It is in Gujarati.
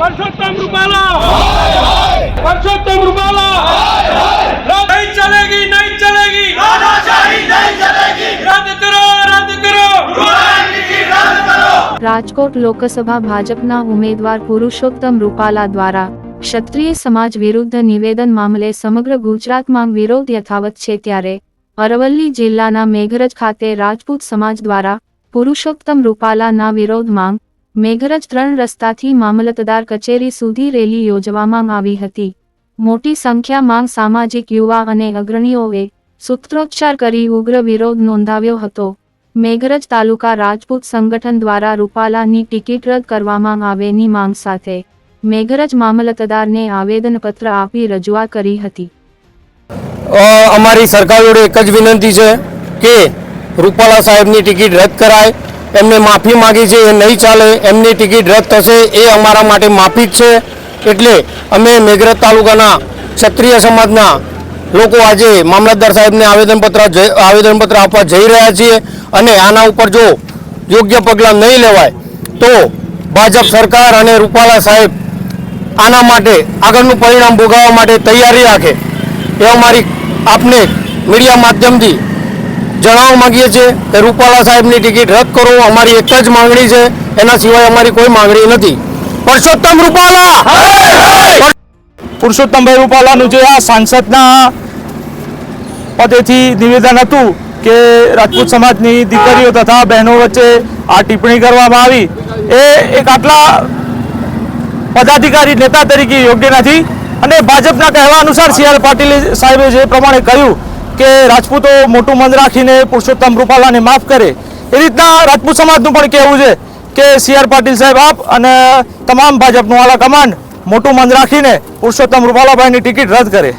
પરસોત્તમ રૂપાલા! પરસોત્તમ રૂપાલા! નહીં ચલેગી! નહીં ચલેગી! રદ કરો રદ કરો! રાજકોટ લોકસભા ભાજપના ઉમેદવાર પુરુષોત્તમ રૂપાલા દ્વારા ક્ષત્રિય સમાજ વિરુદ્ધ નિવેદન મામલે સમગ્ર ગુજરાતમાં વિરોધ યથાવત છે ત્યારે અરવલ્લી જિલ્લાના મેઘરજ ખાતે રાજપૂત સમાજ દ્વારા પુરુષોત્તમ રૂપાલાના વિરોધમાં મેઘરજ ત્રણ રસ્તાથી મામલતદાર કચેરી સુધી રેલી યોજવામાં આવી હતી. મોટી સંખ્યામાં સામાજિક યુવા અને અગ્રણીઓએ સૂત્રોચ્ચાર કરી ઉગ્ર વિરોધ નોંધાવ્યો હતો. મેઘરજ તાલુકા રાજપૂત સંગઠન દ્વારા રૂપાલાની ટિકિટ રદ કરવામાં આવેની માંગ સાથે મેઘરજ મામલતદારને આવેદનપત્ર આપી રજૂઆત કરી હતી. અમારી સરકાર જોડે એક જ વિનંતી છે કે રૂપાલા સાહેબની ટિકિટ રદ કરાય. એમને માફી માગી છે, એ નહીં ચાલે, એમની ટિકિટ રદ થશે, એ અમારા માટે માફી જ છે. એટલે અમે મેઘરજ તાલુકાના ક્ષત્રિય સમાજના લોકો આજે મામલતદાર સાહેબને આવેદનપત્ર આવેદનપત્ર આપવા જઈ રહ્યા છીએ. અને આના ઉપર જો યોગ્ય પગલાં નહીં લેવાય, તો ભાજપ સરકાર અને રૂપાલા સાહેબ આના માટે આગળનું પરિણામ ભોગાવવા માટે તૈયારી રાખે. એ અમારી આપને મીડિયા માધ્યમથી જણાવવા માગીએ છીએ કે રૂપાલા સાહેબની ટિકિટ રદ કરો, અમારી એક જ માંગણી છે, એના સિવાય અમારી કોઈ માંગણી નથી. પરસોત્તમ રૂપાલા! પુરુષોત્તમભાઈ રૂપાલાનું જે આ સાંસદના પદેથી નિવેદન હતું કે રાજપૂત સમાજની દીકરીઓ તથા બહેનો વચ્ચે આ ટિપ્પણી કરવામાં આવી, એ એક આટલા પદાધિકારી નેતા તરીકે યોગ્ય નથી. અને ભાજપના કહેવા અનુસાર સી આર પાટીલ સાહેબે જે પ્રમાણે કહ્યું કે રાજપૂતો મોટું મન રાખીને પુરુષોત્તમ રૂપાલાને માફ કરે, એ રીતના રાજપૂત સમાજનું પણ કહેવું છે કે સી આર પાટીલ સાહેબ, આપ અને તમામ ભાજપનું આલા કમાન્ડ મોટું મન રાખીને પુરુષોત્તમ રૂપાલાભાઈની ટિકિટ રદ કરે.